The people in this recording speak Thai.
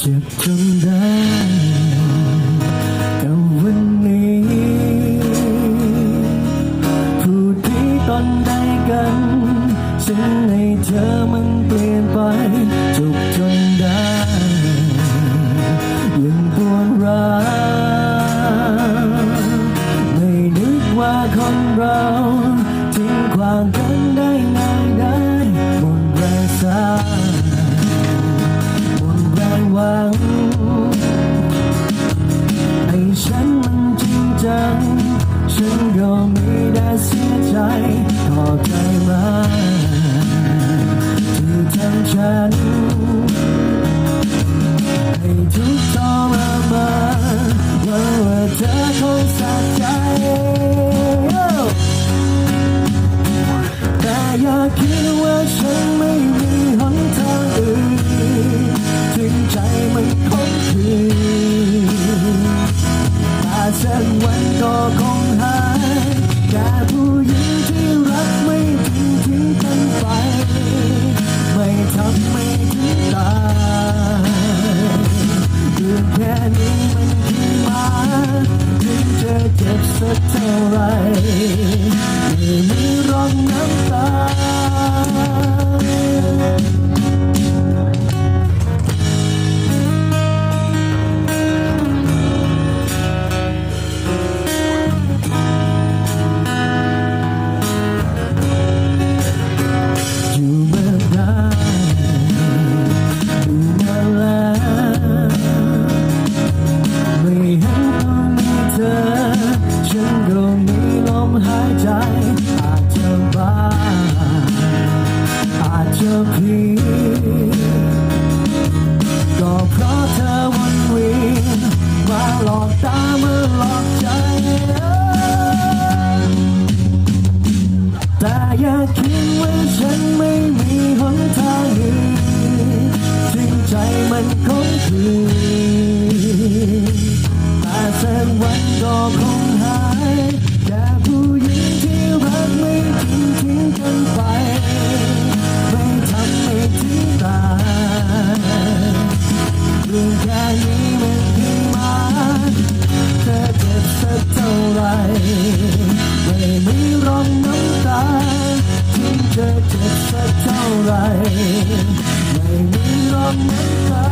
เจ็บ ฉันมันจริงจัง ฉันก็ไมีได้เสียใจขอใจมาที่ทำฉัน ให้ทุกข์ทรมานหวังว่าเธอคงสะใจ แต่อย่าคิดว่าฉัน ไรไม่มีร่องน้ำ เพียก็เพราะเธอวนเวียนมาหลอกตามาหลอกใจ แต่อย่าคิดว่าฉันไม่มีหนทางอื่นถึงใจมันคงคือ นี้มันถึงมาเธอเจ็บสักเท่าไรไม่ไม่ร้องน้ำตาถึงเธอเจ็บสักเท่าไรไม่ไม่ร้องน้ำตา